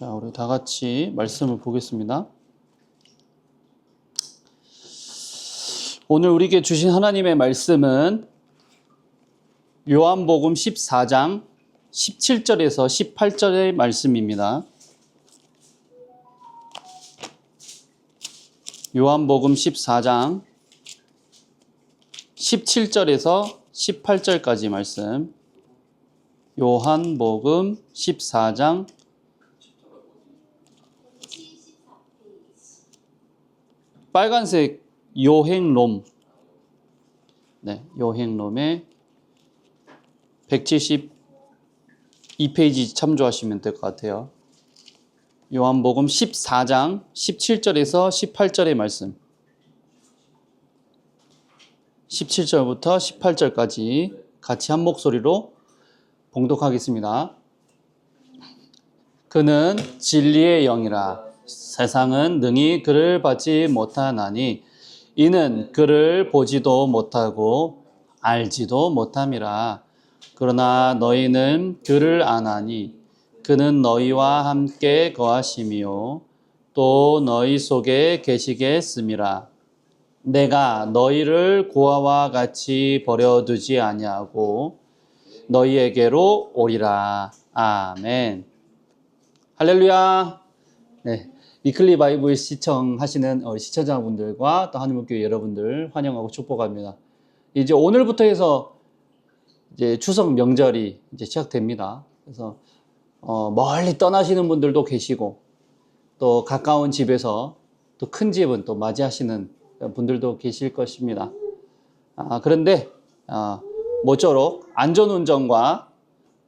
자, 우리 다 같이 말씀을 보겠습니다. 오늘 우리에게 주신 하나님의 말씀은 요한복음 14장 17절에서 18절의 말씀입니다. 요한복음 14장 17절에서 18절까지 말씀. 요한복음 14장 빨간색 요행롬 네, 요행롬의 172페이지 참조하시면 될 것 같아요. 요한복음 14장 17절에서 18절의 말씀. 17절부터 18절까지 같이 한 목소리로 봉독하겠습니다. 그는 진리의 영이라 세상은 능히 그를 받지 못하나니 이는 그를 보지도 못하고 알지도 못함이라. 그러나 너희는 그를 아나니 그는 너희와 함께 거하심이요. 또 너희 속에 계시겠음이라. 내가 너희를 고아와 같이 버려두지 아니하고 너희에게로 오리라. 아멘. 할렐루야. 네 위클리 바이블 시청하시는 어, 시청자분들과 또 하나님교회 여러분들 환영하고 축복합니다 이제 오늘부터 해서 이제 추석 명절이 이제 시작됩니다 그래서 어, 멀리 떠나시는 분들도 계시고 또 가까운 집에서 또 큰 집은 또 맞이하시는 분들도 계실 것입니다. 아, 그런데 아, 모쪼록 안전운전과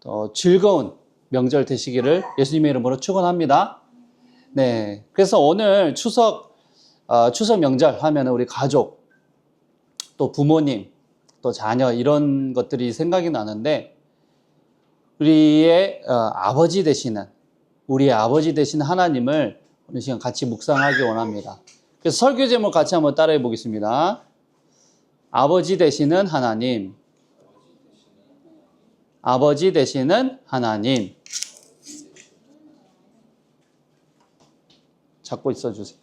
또 즐거운 명절 되시기를 예수님의 이름으로 축원합니다. 네, 그래서 오늘 추석 어, 추석 명절 하면 우리 가족 또 부모님 또 자녀 이런 것들이 생각이 나는데 우리의 어, 아버지 되시는 우리의 아버지 되신 하나님을 오늘 시간 같이 묵상하기 원합니다. 그래서 설교 제목 같이 한번 따라해 보겠습니다. 아버지 되시는 하나님. 아버지 되시는 하나님. 잡고 있어 주세요.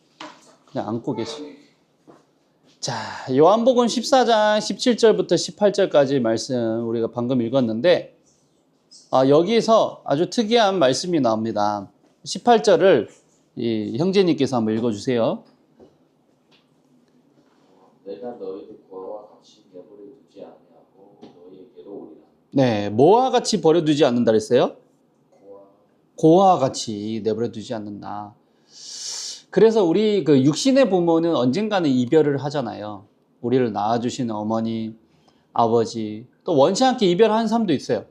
그냥 안고 계시. 자, 요한복음 14장 17절부터 18절까지 말씀 우리가 방금 읽었는데 아, 여기서 아주 특이한 말씀이 나옵니다. 18절을 이 형제님께서 한번 읽어 주세요. 내가 너희를 고아와 같이 내버려 두지 아니하고 너희에게로 오리라. 네, 뭐와 같이 버려 두지 않는다 그랬어요? 고아 고와 같이 내버려 두지 않는다. 그래서 우리 그 육신의 부모는 언젠가는 이별을 하잖아요. 우리를 낳아주신 어머니, 아버지, 또 원치 않게 이별하는 사람도 있어요.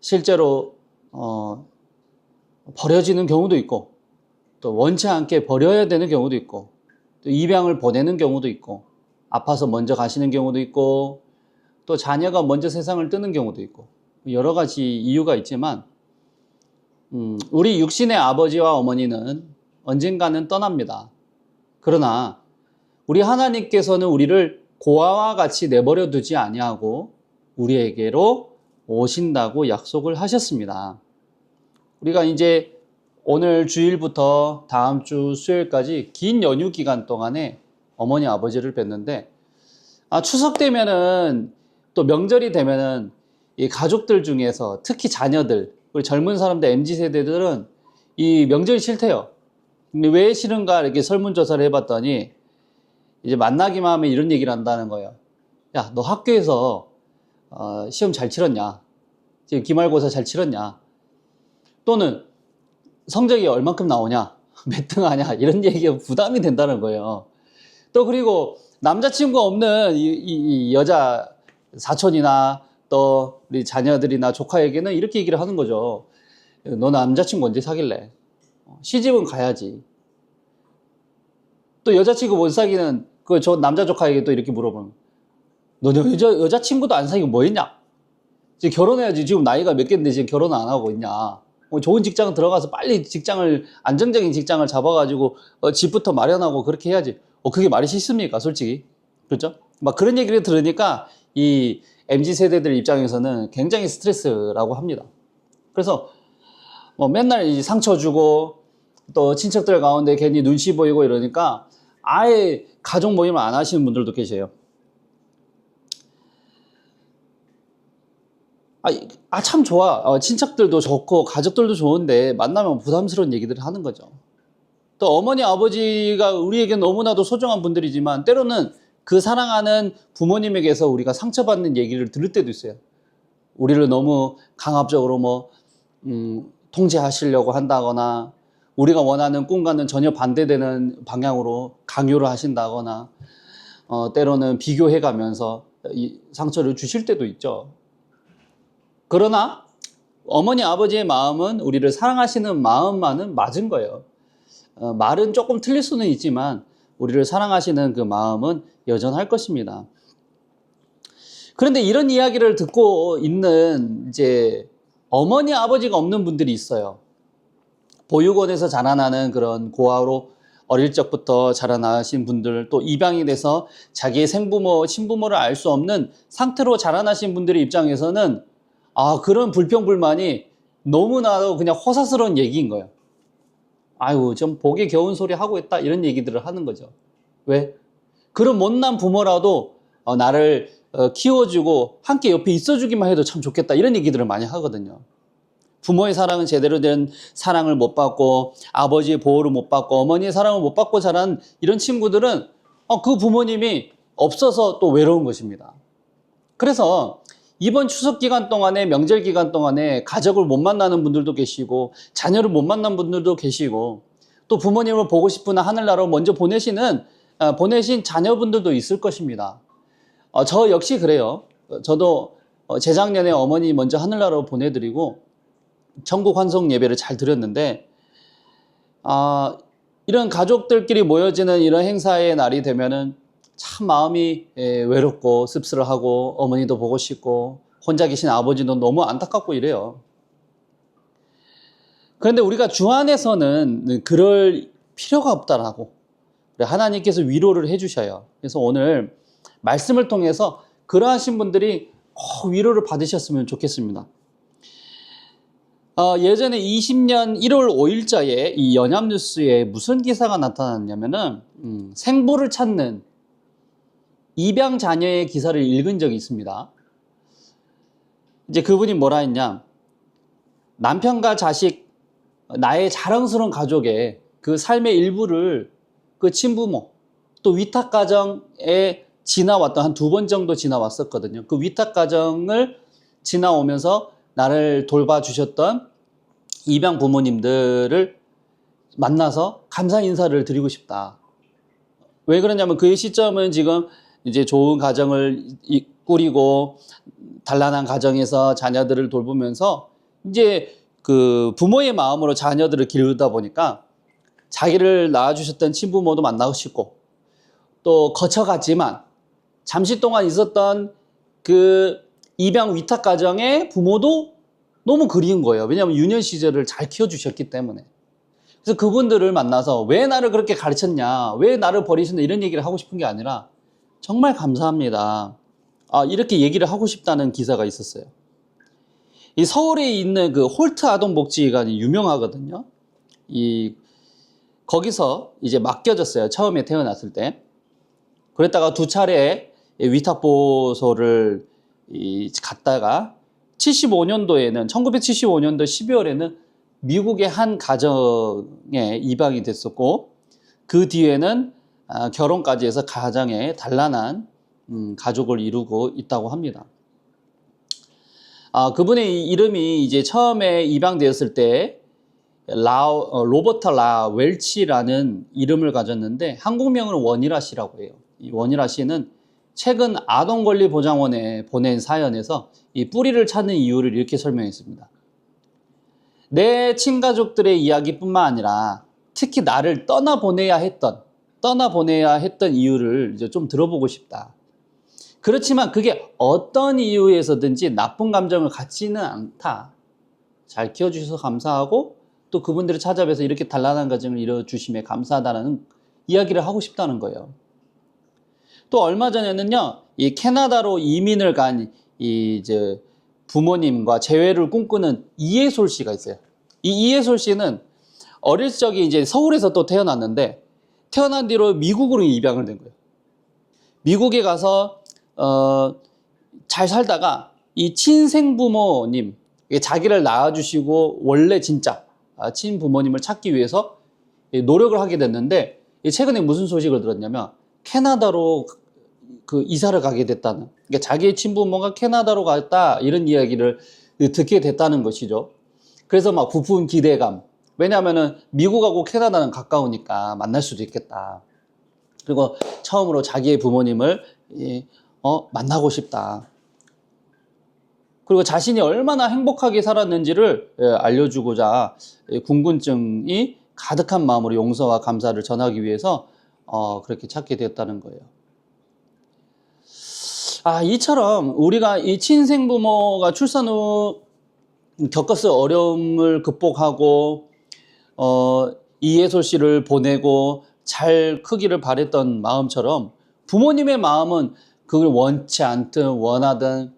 실제로 어, 버려지는 경우도 있고, 또 원치 않게 버려야 되는 경우도 있고, 또 입양을 보내는 경우도 있고, 아파서 먼저 가시는 경우도 있고, 또 자녀가 먼저 세상을 뜨는 경우도 있고, 여러 가지 이유가 있지만, 음, 우리 육신의 아버지와 어머니는 언젠가는 떠납니다. 그러나 우리 하나님께서는 우리를 고아와 같이 내버려 두지 아니하고 우리에게로 오신다고 약속을 하셨습니다. 우리가 이제 오늘 주일부터 다음 주 수요일까지 긴 연휴 기간 동안에 어머니 아버지를 뵀는데 아, 추석 되면은 또 명절이 되면은 이 가족들 중에서 특히 자녀들 우리 젊은 사람들 MZ 세대들은 이 명절이 싫대요. 근데 왜 싫은가 이렇게 설문조사를 해봤더니 이제 만나기만 하면 이런 얘기를 한다는 거예요. 야, 너 학교에서 어, 시험 잘 치렀냐? 지금 기말고사 잘 치렀냐? 또는 성적이 얼만큼 나오냐? 몇 등 하냐? 이런 얘기가 부담이 된다는 거예요. 또 그리고 남자친구 없는 이, 이, 이 여자 사촌이나 또 우리 자녀들이나 조카에게는 이렇게 얘기를 하는 거죠. 너 남자친구 언제 사귈래? 어, 시집은 가야지. 또 여자친구 못 사귀는 그 저 남자 조카에게 또 이렇게 물어보는 너 여자, 여자친구도 안 사귀고 뭐 했냐? 지금 결혼해야지. 지금 나이가 몇 개인데 지금 결혼 안 하고 있냐? 어, 좋은 직장 들어가서 빨리 직장을, 안정적인 직장을 잡아가지고 어, 집부터 마련하고 그렇게 해야지. 어, 그게 말이 싫습니까? 솔직히. 그렇죠? 막 그런 얘기를 들으니까 이 MZ 세대들 입장에서는 굉장히 스트레스라고 합니다. 그래서 뭐 맨날 이 상처 주고 또 친척들 가운데 괜히 눈치 보이고 이러니까 아예 가족 모임을 안 하시는 분들도 계세요. 아, 참 좋아. 어, 친척들도 좋고, 가족들도 좋은데, 만나면 부담스러운 얘기들을 하는 거죠. 또 어머니, 아버지가 우리에게 너무나도 소중한 분들이지만, 때로는 그 사랑하는 부모님에게서 우리가 상처받는 얘기를 들을 때도 있어요. 우리를 너무 강압적으로 뭐, 음, 통제하시려고 한다거나, 우리가 원하는 꿈과는 전혀 반대되는 방향으로 강요를 하신다거나, 어, 때로는 비교해 가면서 이 상처를 주실 때도 있죠. 그러나 어머니 아버지의 마음은 우리를 사랑하시는 마음만은 맞은 거예요. 어, 말은 조금 틀릴 수는 있지만 우리를 사랑하시는 그 마음은 여전할 것입니다. 그런데 이런 이야기를 듣고 있는 이제 어머니 아버지가 없는 분들이 있어요. 보육원에서 자라나는 그런 고아로 어릴 적부터 자라나신 분들 또 입양이 돼서 자기의 생부모, 친부모를 알 수 없는 상태로 자라나신 분들의 입장에서는 아, 그런 불평불만이 너무나도 그냥 허사스러운 얘기인 거예요. 아유, 좀 보기 겨운 소리 하고 있다. 이런 얘기들을 하는 거죠. 왜? 그런 못난 부모라도 어, 나를 어, 키워주고 함께 옆에 있어주기만 해도 참 좋겠다. 이런 얘기들을 많이 하거든요. 부모의 사랑은 제대로 된 사랑을 못 받고 아버지의 보호를 못 받고 어머니의 사랑을 못 받고 자란 이런 친구들은 어, 그 부모님이 없어서 또 외로운 것입니다. 그래서 이번 추석 기간 동안에 명절 기간 동안에 가족을 못 만나는 분들도 계시고 자녀를 못 만난 분들도 계시고 또 부모님을 보고 싶으나 하늘나라로 먼저 보내시는 어, 보내신 자녀분들도 있을 것입니다. 어, 저 역시 그래요. 어, 저도 어, 재작년에 어머니 먼저 하늘나라로 보내드리고 천국 환송 예배를 잘 드렸는데 아, 이런 가족들끼리 모여지는 이런 행사의 날이 되면은 참 마음이 예, 외롭고 씁쓸하고 어머니도 보고 싶고 혼자 계신 아버지도 너무 안타깝고 이래요. 그런데 우리가 주 안에서는 그럴 필요가 없다라고 하나님께서 위로를 해주셔요. 그래서 오늘 말씀을 통해서 그러하신 분들이 꼭 위로를 받으셨으면 좋겠습니다. 어, 예전에 20년 1월 5일자에 이 연합뉴스에 무슨 기사가 나타났냐면은 음, 생부를 찾는 입양 자녀의 기사를 읽은 적이 있습니다. 이제 그분이 뭐라 했냐. 남편과 자식, 나의 자랑스러운 가족의 그 삶의 일부를 그 친부모, 또 위탁가정에 지나왔던 한 두 번 정도 지나왔었거든요. 그 위탁가정을 지나오면서 나를 돌봐주셨던 입양 부모님들을 만나서 감사 인사를 드리고 싶다. 왜 그러냐면 그 시점은 지금 이제 좋은 가정을 이- 꾸리고 단란한 가정에서 자녀들을 돌보면서 이제 그 부모의 마음으로 자녀들을 기르다 보니까 자기를 낳아주셨던 친부모도 만나고 싶고 또 거쳐갔지만 잠시 동안 있었던 그 입양 위탁 가정의 부모도 너무 그리운 거예요. 왜냐하면 유년 시절을 잘 키워주셨기 때문에. 그래서 그분들을 만나서 왜 나를 그렇게 가르쳤냐, 왜 나를 버리셨냐 이런 얘기를 하고 싶은 게 아니라 정말 감사합니다. 아, 이렇게 얘기를 하고 싶다는 기사가 있었어요. 이 서울에 있는 그 홀트 아동 복지관이 유명하거든요. 이 거기서 이제 맡겨졌어요. 처음에 태어났을 때. 그랬다가 두 차례 위탁보소를 이 갔다가 75년도에는 1975년도 12월에는 미국의 한 가정에 입양이 됐었고 그 뒤에는 아, 결혼까지 해서 가정에 단란한 음, 가족을 이루고 있다고 합니다. 아, 그분의 이름이 이제 처음에 입양되었을 때 라, 어, 로버트 라 웰치라는 이름을 가졌는데 한국명은 원이라 씨라고 해요. 이 원이라 씨는 최근 아동권리보장원에 보낸 사연에서 이 뿌리를 찾는 이유를 이렇게 설명했습니다. 내 친가족들의 이야기뿐만 아니라 특히 나를 떠나보내야 했던, 떠나보내야 했던 이유를 이제 좀 들어보고 싶다. 그렇지만 그게 어떤 이유에서든지 나쁜 감정을 갖지는 않다. 잘 키워주셔서 감사하고 또 그분들을 찾아뵈서 이렇게 단란한 가정을 이뤄주심에 감사하다는 이야기를 하고 싶다는 거예요. 또 얼마 전에는요, 이 캐나다로 이민을 간이 이제 부모님과 재회를 꿈꾸는 이예솔 씨가 있어요. 이 이해솔 씨는 어릴 적에 이제 서울에서 또 태어났는데 태어난 뒤로 미국으로 입양을 된 거예요. 미국에 가서 어, 잘 살다가 이 친생부모님 자기를 낳아주시고 원래 진짜 아, 친부모님을 찾기 위해서 이 노력을 하게 됐는데 이 최근에 무슨 소식을 들었냐면 캐나다로 그 이사를 가게 됐다는 그러니까 자기의 친부모가 캐나다로 갔다 이런 이야기를 듣게 됐다는 것이죠. 그래서 막 부푼 기대감. 왜냐하면은 미국하고 캐나다는 가까우니까 만날 수도 있겠다. 그리고 처음으로 자기의 부모님을 이, 어, 만나고 싶다. 그리고 자신이 얼마나 행복하게 살았는지를 예, 알려주고자 이 궁금증이 가득한 마음으로 용서와 감사를 전하기 위해서 어, 그렇게 찾게 되었다는 거예요. 아, 이처럼 우리가 이 친생부모가 출산 후 겪었을 어려움을 극복하고, 어, 이예솔 씨를 보내고 잘 크기를 바랬던 마음처럼 부모님의 마음은 그걸 원치 않든 원하든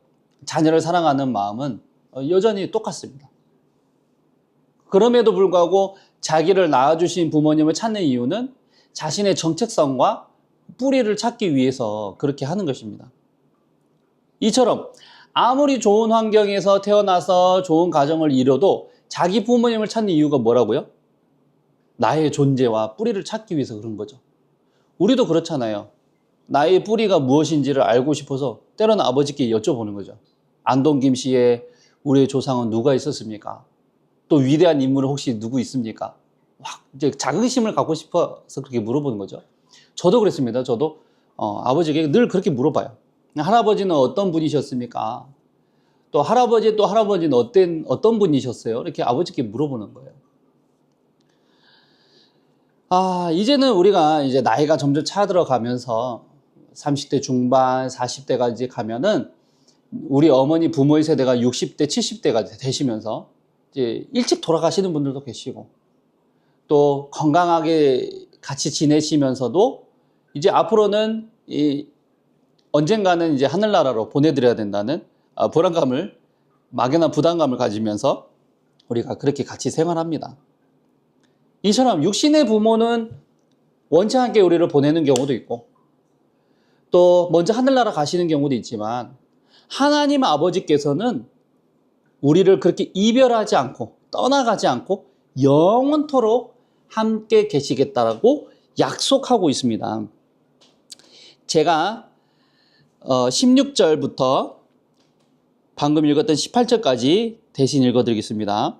자녀를 사랑하는 마음은 어, 여전히 똑같습니다. 그럼에도 불구하고 자기를 낳아주신 부모님을 찾는 이유는 자신의 정체성과 뿌리를 찾기 위해서 그렇게 하는 것입니다. 이처럼 아무리 좋은 환경에서 태어나서 좋은 가정을 이뤄도 자기 부모님을 찾는 이유가 뭐라고요? 나의 존재와 뿌리를 찾기 위해서 그런 거죠. 우리도 그렇잖아요. 나의 뿌리가 무엇인지를 알고 싶어서 때로는 아버지께 여쭤보는 거죠. 안동 김 씨의 우리의 조상은 누가 있었습니까? 또 위대한 인물은 혹시 누구 있습니까? 확 이제 자긍심을 갖고 싶어서 그렇게 물어보는 거죠. 저도 그랬습니다. 저도 어, 아버지에게 늘 그렇게 물어봐요. 할아버지는 어떤 분이셨습니까? 또 할아버지 또 할아버지는 어떤 어떤 분이셨어요? 이렇게 아버지께 물어보는 거예요. 아, 이제는 우리가 이제 나이가 점점 차들어가면서 30대 중반, 40대가 이제 가면은 우리 어머니 부모의 세대가 60대, 70대가 되시면서 이제 일찍 돌아가시는 분들도 계시고 또 건강하게 같이 지내시면서도 이제 앞으로는 이 언젠가는 이제 하늘나라로 보내드려야 된다는 아, 불안감을 막연한 부담감을 가지면서 우리가 그렇게 같이 생활합니다. 이처럼 육신의 부모는 원치 않게 우리를 보내는 경우도 있고 또 먼저 하늘나라 가시는 경우도 있지만 하나님 아버지께서는 우리를 그렇게 이별하지 않고 떠나가지 않고 영원토록 함께 계시겠다라고 약속하고 있습니다. 제가 어, 16절부터 방금 읽었던 18절까지 대신 읽어드리겠습니다.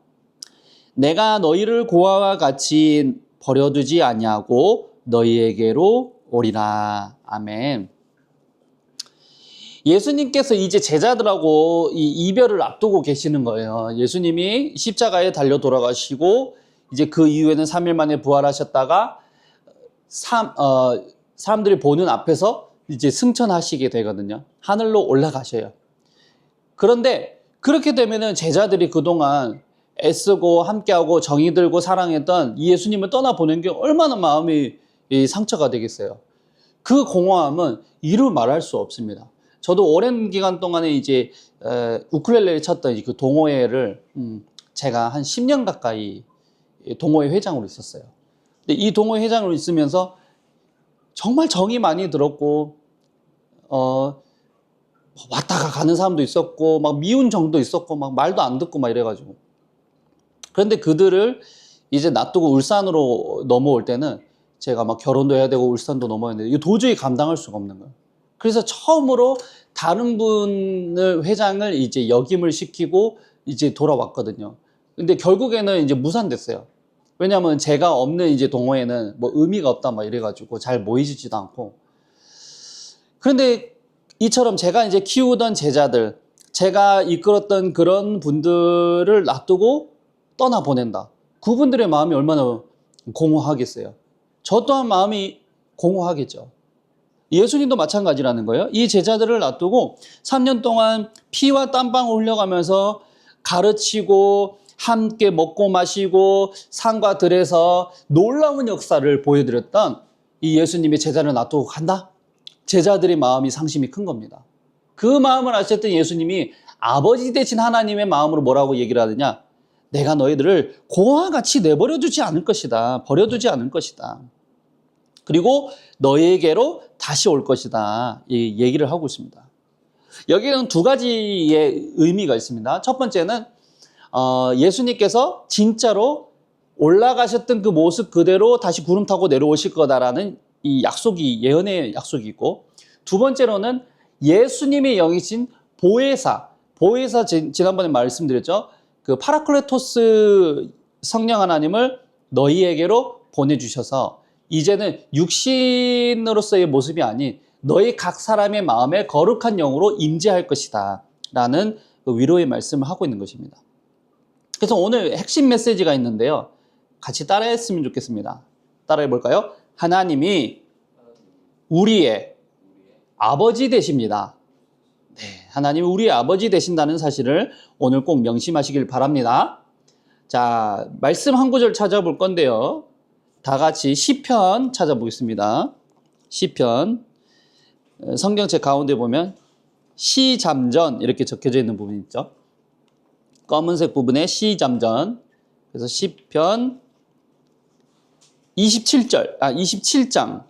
내가 너희를 고아와 같이 버려두지 아니하고 너희에게로 오리라. 아멘. 예수님께서 이제 제자들하고 이 이별을 앞두고 계시는 거예요. 예수님이 십자가에 달려 돌아가시고 이제 그 이후에는 3일 만에 부활하셨다가 삼, 어, 사람들이 보는 앞에서 이제 승천하시게 되거든요. 하늘로 올라가셔요. 그런데 그렇게 되면은 제자들이 그동안 애쓰고 함께하고 정이 들고 사랑했던 이 예수님을 떠나보낸 게 얼마나 마음이 이 상처가 되겠어요. 그 공허함은 이루 말할 수 없습니다. 저도 오랜 기간 동안에 이제 에, 우쿨렐레를 쳤던 이그 동호회를 음, 제가 한 10년 가까이 동호회 회장으로 있었어요. 근데 이 동호회 회장으로 있으면서 정말 정이 많이 들었고 어 왔다가 가는 사람도 있었고 막 미운 정도 있었고 막 말도 안 듣고 막 이래가지고 그런데 그들을 이제 놔두고 울산으로 넘어올 때는 제가 막 결혼도 해야 되고 울산도 넘어야 되는데 이거 도저히 감당할 수가 없는 거예요. 그래서 처음으로 다른 분을 회장을 이제 역임을 시키고 이제 돌아왔거든요. 근데 결국에는 이제 무산됐어요. 왜냐하면 제가 없는 이제 동호회는 뭐 의미가 없다 막 이래가지고 잘 모이지도 않고. 그런데 이처럼 제가 이제 키우던 제자들, 제가 이끌었던 그런 분들을 놔두고 떠나 보낸다. 그분들의 마음이 얼마나 공허하겠어요. 저 또한 마음이 공허하겠죠. 예수님도 마찬가지라는 거예요. 이 제자들을 놔두고 3년 동안 피와 땀방울 흘려가면서 가르치고 함께 먹고 마시고 산과 들에서 놀라운 역사를 보여드렸던 이 예수님의 제자를 놔두고 간다? 제자들의 마음이 상심이 큰 겁니다. 그 마음을 아셨던 예수님이 아버지 대신 하나님의 마음으로 뭐라고 얘기를 하느냐? 내가 너희들을 고와 같이 내버려 두지 않을 것이다. 버려두지 않을 것이다. 그리고 너희에게로 다시 올 것이다. 이 얘기를 하고 있습니다. 여기는 두 가지의 의미가 있습니다. 첫 번째는 어, 예수님께서 진짜로 올라가셨던 그 모습 그대로 다시 구름 타고 내려오실 거다라는 이 약속이 예언의 약속이 있고 두 번째로는 예수님의 영이신 보혜사 보혜사 지- 지난번에 말씀드렸죠. 그 파라클레토스 성령 하나님을 너희에게로 보내주셔서 이제는 육신으로서의 모습이 아닌 너희 각 사람의 마음에 거룩한 영으로 임재할 것이다. 라는 그 위로의 말씀을 하고 있는 것입니다. 그래서 오늘 핵심 메시지가 있는데요. 같이 따라했으면 좋겠습니다. 따라해 볼까요? 하나님이 우리의 아버지 되십니다. 네, 하나님이 우리의 아버지 되신다는 사실을 오늘 꼭 명심하시길 바랍니다. 자, 말씀 한 구절 찾아볼 건데요. 다 같이 시편 찾아보겠습니다. 시편 어, 성경책 가운데 보면 시잠전 이렇게 적혀져 있는 부분 있죠. 검은색 부분에 시잠전 그래서 시편 27절 아 27장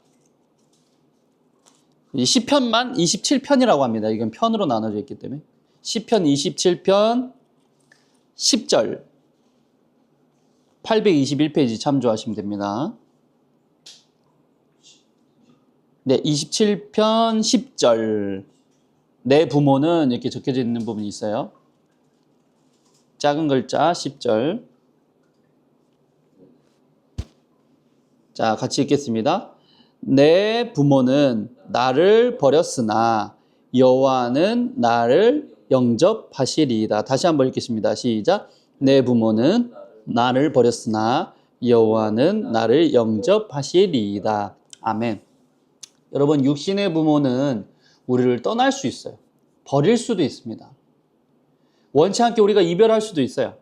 이 시편만 27편이라고 합니다. 이건 편으로 나눠져 있기 때문에 시편 27편 10절 821페이지 참조하시면 됩니다. 네, 27편 10절. 내 부모는 이렇게 적혀져 있는 부분이 있어요. 작은 글자 10절. 자, 같이 읽겠습니다. 내 부모는 나를 버렸으나 여호와는 나를 영접하시리이다. 다시 한번 읽겠습니다. 시작. 내 부모는 나를 버렸으나 여호와는 나를 영접하시리이다. 아멘. 여러분 육신의 부모는 우리를 떠날 수 있어요. 버릴 수도 있습니다. 원치 않게 우리가 이별할 수도 있어요.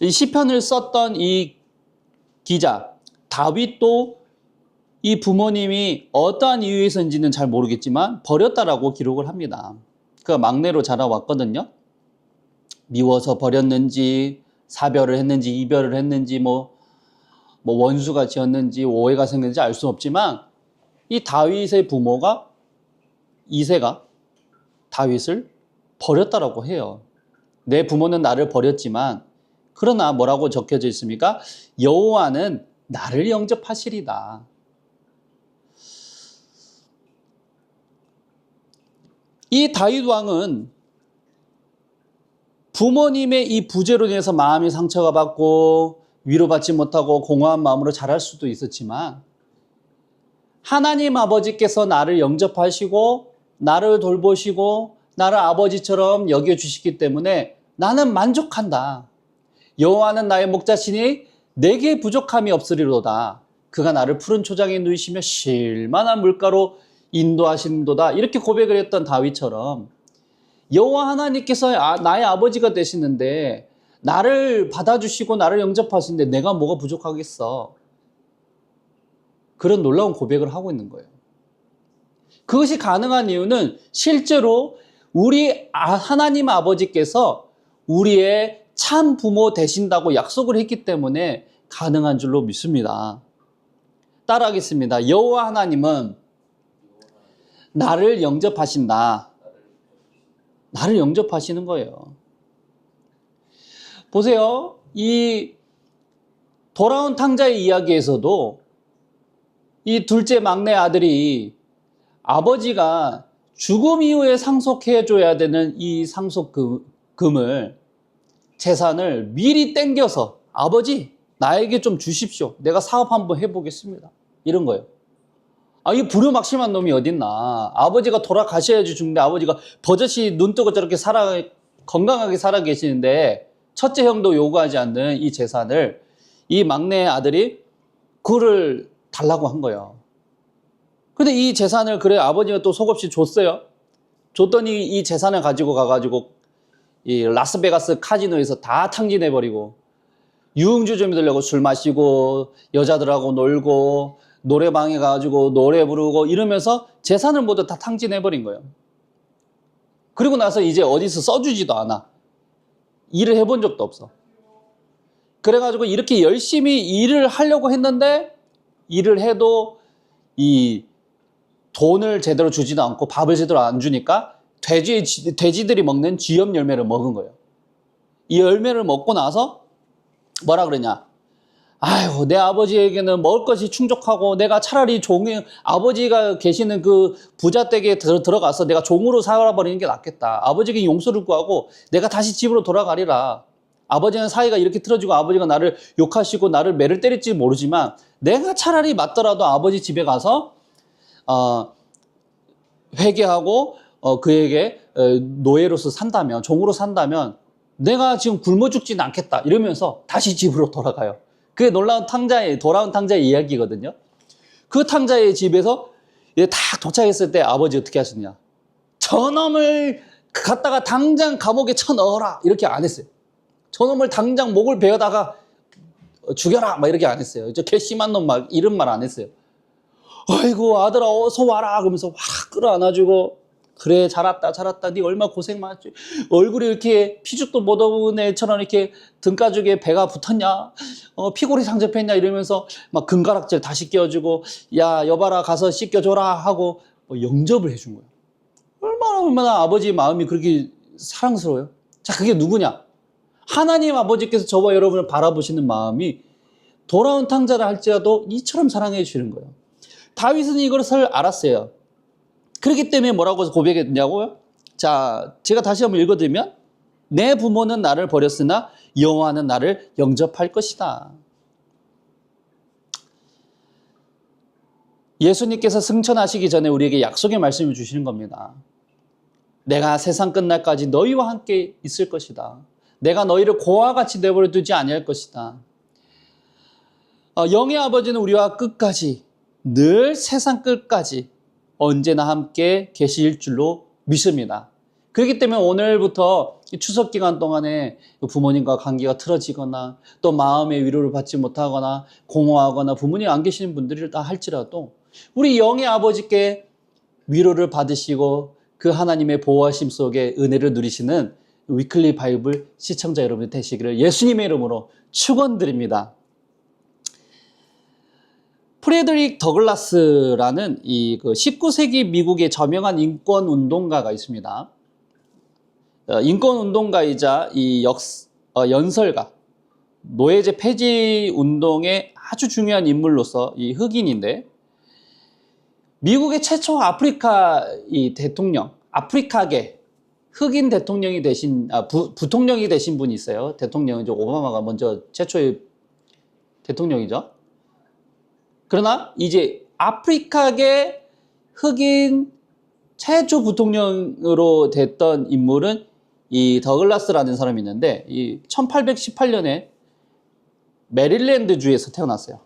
이 시편을 썼던 이 기자 다윗도 이 부모님이 어떠한 이유에서인지는 잘 모르겠지만 버렸다라고 기록을 합니다. 그가 막내로 자라왔거든요. 미워서 버렸는지 사별을 했는지 이별을 했는지 뭐, 뭐 원수가 지었는지 오해가 생겼는지 알 수 없지만 이 다윗의 부모가 이세가 다윗을 버렸다라고 해요. 내 부모는 나를 버렸지만 그러나 뭐라고 적혀져 있습니까? 여호와는 나를 영접하시리다. 이 다윗 왕은 부모님의 이 부재로 인해서 마음이 상처가 받고 위로받지 못하고 공허한 마음으로 자랄 수도 있었지만 하나님 아버지께서 나를 영접하시고 나를 돌보시고 나를 아버지처럼 여겨 주시기 때문에 나는 만족한다. 여호와는 나의 목자시니 내게 부족함이 없으리로다. 그가 나를 푸른 초장에 누이시며 쉴만한 물가로 인도하신도다. 이렇게 고백을 했던 다윗처럼 여호와 하나님께서 아- 나의 아버지가 되시는데 나를 받아주시고 나를 영접하시는데 내가 뭐가 부족하겠어? 그런 놀라운 고백을 하고 있는 거예요. 그것이 가능한 이유는 실제로 우리 아- 하나님 아버지께서 우리의 참 부모 되신다고 약속을 했기 때문에 가능한 줄로 믿습니다. 따라하겠습니다. 여호와 하나님은 나를 영접하신다. 나를 영접하시는 거예요. 보세요. 이 돌아온 탕자의 이야기에서도 이 둘째 막내 아들이 아버지가 죽음 이후에 상속해 줘야 되는 이 상속금을 재산을 미리 땡겨서 아버지 나에게 좀 주십시오. 내가 사업 한번 해보겠습니다. 이런 거예요. 아, 이 불효막심한 놈이 어딨나. 아버지가 돌아가셔야지 죽는데 아버지가 버젓이 눈 뜨고 저렇게 살아, 건강하게 살아 계시는데 첫째 형도 요구하지 않는 이 재산을 이 막내 아들이 그를 달라고 한 거예요. 근데 이 재산을 그래 아버지가 또 속없이 줬어요. 줬더니 이 재산을 가지고 가가지고 이 라스베가스 카지노에서 다 탕진해 버리고 유흥주 좀 들려고 술 마시고 여자들하고 놀고 노래방에 가가지고 노래 부르고 이러면서 재산을 모두 다 탕진해 버린 거예요. 그리고 나서 이제 어디서 써주지도 않아. 일을 해본 적도 없어. 그래가지고 이렇게 열심히 일을 하려고 했는데 일을 해도 이 돈을 제대로 주지도 않고 밥을 제대로 안 주니까 돼지, 돼지들이 먹는 쥐염 열매를 먹은 거예요. 이 열매를 먹고 나서 뭐라 그러냐. 아유, 내 아버지에게는 먹을 것이 충족하고 내가 차라리 종이, 아버지가 계시는 그 부자 댁에 들, 들어가서 내가 종으로 살아버리는 게 낫겠다. 아버지에게 용서를 구하고 내가 다시 집으로 돌아가리라. 아버지는 사이가 이렇게 틀어지고 아버지가 나를 욕하시고 나를 매를 때릴지 모르지만 내가 차라리 맞더라도 아버지 집에 가서 어, 회개하고 어, 그에게 어, 노예로서 산다면 종으로 산다면 내가 지금 굶어 죽지는 않겠다 이러면서 다시 집으로 돌아가요. 그게 놀라운 탕자의 돌아온 탕자의 이야기거든요. 그 탕자의 집에서 이제 딱 도착했을 때 아버지 어떻게 하셨냐? 저놈을 갖다가 당장 감옥에 쳐 넣어라 이렇게 안 했어요. 저놈을 당장 목을 베어다가 죽여라 막 이렇게 안 했어요. 저 개심한 놈 막 이런 말 안 했어요. 아이고 아들아 어서 와라 그러면서 확 끌어안아주고 그래 잘 왔다 네 얼마 고생 많았지. 얼굴이 이렇게 피죽도 못 얻은 애처럼 이렇게 등가죽에 배가 붙었냐? 어, 피골이 상접했냐? 이러면서 막 금가락질 다시 끼워주고 야 여봐라 가서 씻겨줘라 하고 뭐 영접을 해준 거예요 얼마나 얼마나 아버지의 마음이 그렇게 사랑스러워요? 자 그게 누구냐? 하나님 아버지께서 저와 여러분을 바라보시는 마음이 돌아온 탕자를 할지라도 이처럼 사랑해 주시는 거예요. 다윗은 이것을 알았어요. 그렇기 때문에 뭐라고 고백했냐고요? 자, 제가 다시 한번 읽어드리면 내 부모는 나를 버렸으나 여호와는 나를 영접할 것이다. 예수님께서 승천하시기 전에 우리에게 약속의 말씀을 주시는 겁니다. 내가 세상 끝날까지 너희와 함께 있을 것이다. 내가 너희를 고와 같이 내버려 두지 아니할 것이다. 어, 영의 아버지는 우리와 끝까지 늘 세상 끝까지 언제나 함께 계실 줄로 믿습니다. 그렇기 때문에 오늘부터 이 추석 기간 동안에 부모님과 관계가 틀어지거나 또 마음의 위로를 받지 못하거나 공허하거나 부모님 안 계시는 분들이다 할지라도 우리 영의 아버지께 위로를 받으시고 그 하나님의 보호하심 속에 은혜를 누리시는 위클리 바이블 시청자 여러분이 되시기를 예수님의 이름으로 축원드립니다. 프레드릭 더글라스라는 이 19세기 미국의 저명한 인권 운동가가 있습니다. 어, 인권 운동가이자 이 역, 어, 연설가, 노예제 폐지 운동의 아주 중요한 인물로서 이 흑인인데, 미국의 최초 아프리카 이 대통령, 아프리카계 흑인 대통령이 되신, 아, 부, 부통령이 되신 분이 있어요. 대통령은 이제 오바마가 먼저 최초의 대통령이죠. 그러나 이제 아프리카계 흑인 최초 부통령으로 됐던 인물은 이 더글라스라는 사람이 있는데 이 1818년에 메릴랜드 주에서 태어났어요.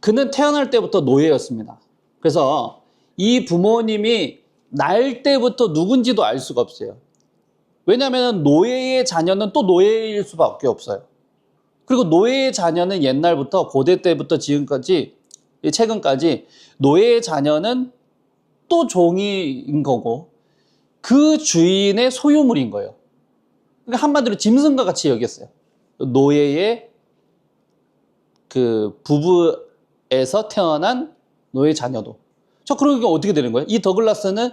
그는 태어날 때부터 노예였습니다. 그래서 이 부모님이 날 때부터 누군지도 알 수가 없어요. 왜냐하면 노예의 자녀는 또 노예일 수밖에 없어요. 그리고 노예의 자녀는 옛날부터 고대 때부터 지금까지 최근까지 노예의 자녀는 또 종이인 거고 그 주인의 소유물인 거예요. 그러니까 한마디로 짐승과 같이 여겼어요. 노예의 그 부부에서 태어난 노예 자녀도. 저 그러니까 어떻게 되는 거예요? 이 더글라스는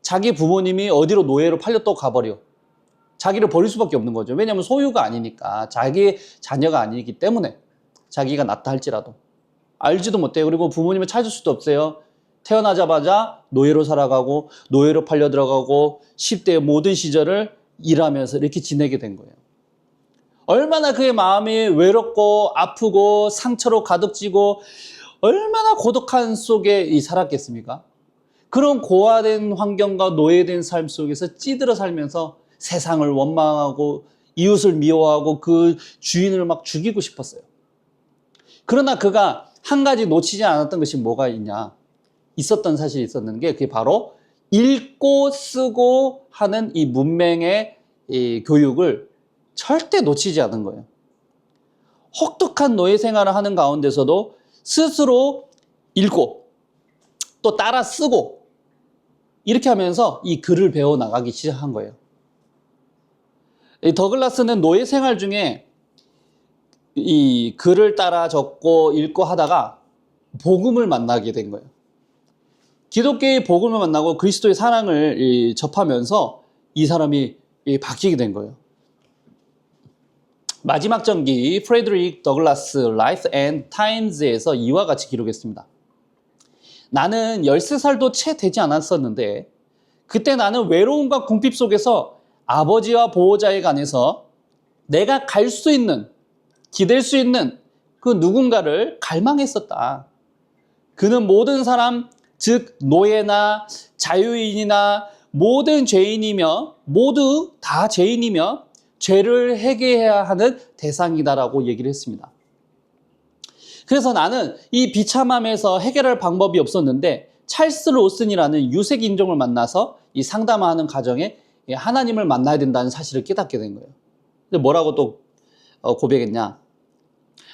자기 부모님이 어디로 노예로 또 가버려. 자기를 버릴 수밖에 없는 거죠. 왜냐하면 소유가 아니니까 자기의 자녀가 아니기 때문에 자기가 낳다 할지라도 알지도 못해요. 그리고 부모님을 찾을 수도 없어요. 태어나자마자 노예로 살아가고 노예로 팔려 들어가고 10대의 모든 시절을 일하면서 이렇게 지내게 된 거예요. 얼마나 그의 마음이 외롭고 아프고 상처로 가득 찌고 얼마나 고독한 속에 이 살았겠습니까? 그런 고아된 환경과 노예된 삶 속에서 찌들어 살면서 세상을 원망하고 이웃을 미워하고 그 주인을 막 죽이고 싶었어요. 그러나 그가 한 가지 놓치지 않았던 것이 뭐가 있냐? 있었던 사실이 있었는 게 그게 바로 읽고 쓰고 하는 이 문맹의 이 교육을 절대 놓치지 않은 거예요. 혹독한 노예 생활을 하는 가운데서도 스스로 읽고 또 따라 쓰고 이렇게 하면서 이 글을 배워 나가기 시작한 거예요. 이 더글라스는 노예 생활 중에 이 글을 따라 적고 읽고 하다가 복음을 만나게 된 거예요. 기독교의 복음을 만나고 그리스도의 사랑을 이 접하면서 이 사람이 이 바뀌게 된 거예요. 마지막 전기 프레드릭 더글라스 라이프 앤 타임즈에서 이와 같이 기록했습니다. 나는 13살도 채 되지 않았었는데 그때 나는 외로움과 궁핍 속에서 아버지와 보호자에 관해서 내가 갈 수 있는 기댈 수 있는 그 누군가를 갈망했었다. 그는 모든 사람 즉 노예나 자유인이나 모든 죄인이며 모두 다 죄인이며 죄를 해결해야 하는 대상이다라고 얘기를 했습니다. 그래서 나는 이 비참함에서 해결할 방법이 없었는데 찰스 로슨이라는 유색 인종을 만나서 이 상담하는 과정에 하나님을 만나야 된다는 사실을 깨닫게 된 거예요. 근데 뭐라고 또 어, 고백했냐?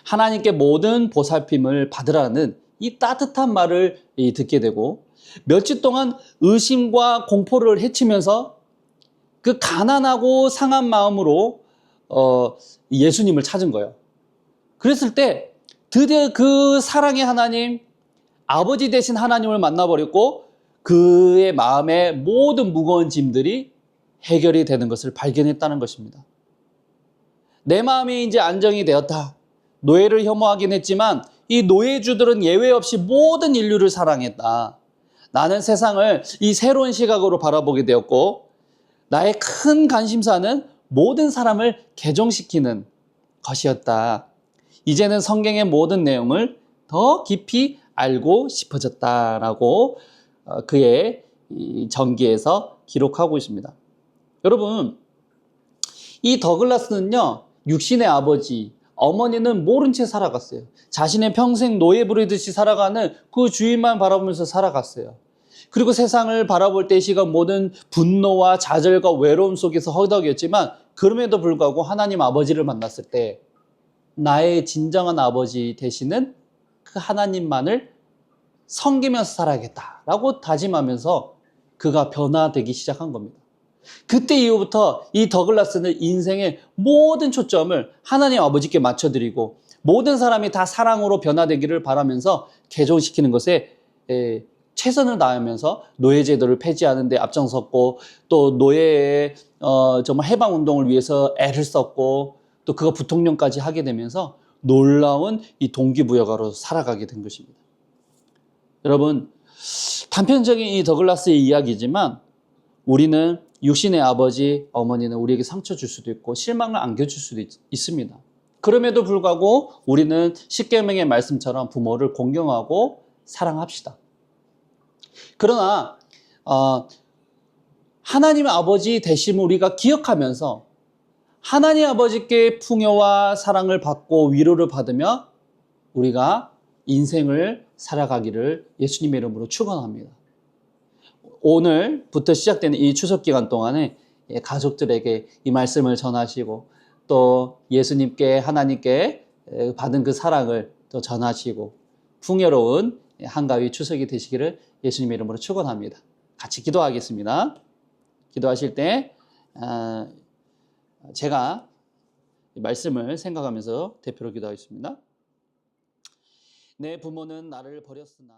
하나님께 모든 보살핌을 받으라는 이 따뜻한 말을 이 듣게 되고 며칠 동안 의심과 공포를 헤치면서 그 가난하고 상한 마음으로 어, 예수님을 찾은 거예요. 그랬을 때 드디어 그 사랑의 하나님, 아버지 되신 하나님을 만나버렸고 그의 마음에 모든 무거운 짐들이 해결이 되는 것을 발견했다는 것입니다. 내 마음이 이제 안정이 되었다. 노예를 혐오하긴 했지만 이 노예주들은 예외 없이 모든 인류를 사랑했다. 나는 세상을 이 새로운 시각으로 바라보게 되었고 나의 큰 관심사는 모든 사람을 개종시키는 것이었다. 이제는 성경의 모든 내용을 더 깊이 알고 싶어졌다라고 어, 그의 이 전기에서 기록하고 있습니다. 여러분, 이 더글라스는요, 육신의 아버지, 어머니는 모른 채 살아갔어요. 자신의 평생 노예 부리듯이 살아가는 그 주인만 바라보면서 살아갔어요. 그리고 세상을 바라볼 때 시각 모든 분노와 좌절과 외로움 속에서 허덕였지만 그럼에도 불구하고 하나님 아버지를 만났을 때 나의 진정한 아버지 되시는 그 하나님만을 섬기면서 살아야겠다라고 다짐하면서 그가 변화되기 시작한 겁니다. 그때 이후부터 이 더글라스는 인생의 모든 초점을 하나님 아버지께 맞춰드리고 모든 사람이 다 사랑으로 변화되기를 바라면서 개종시키는 것에 에, 최선을 다하면서 노예제도를 폐지하는 데 앞장섰고 또 노예의 어, 정말 해방 운동을 위해서 애를 썼고 또 그가 부통령까지 하게 되면서 놀라운 이 동기부여가로 살아가게 된 것입니다. 여러분 단편적인 이 더글라스의 이야기지만 우리는 육신의 아버지, 어머니는 우리에게 상처 줄 수도 있고 실망을 안겨줄 수도 있, 있습니다. 그럼에도 불구하고 우리는 십계명의 말씀처럼 부모를 공경하고 사랑합시다. 그러나 어, 하나님 아버지 되심을 우리가 기억하면서 하나님 아버지께 풍요와 사랑을 받고 위로를 받으며 우리가 인생을 살아가기를 예수님의 이름으로 축원합니다. 오늘부터 시작되는 이 추석 기간 동안에 가족들에게 이 말씀을 전하시고 또 예수님께 하나님께 받은 그 사랑을 또 전하시고 풍요로운 한가위 추석이 되시기를 예수님의 이름으로 축원합니다. 같이 기도하겠습니다. 기도하실 때 아, 제가 말씀을 생각하면서 대표로 기도하겠습니다. 내 부모는 나를 버렸으나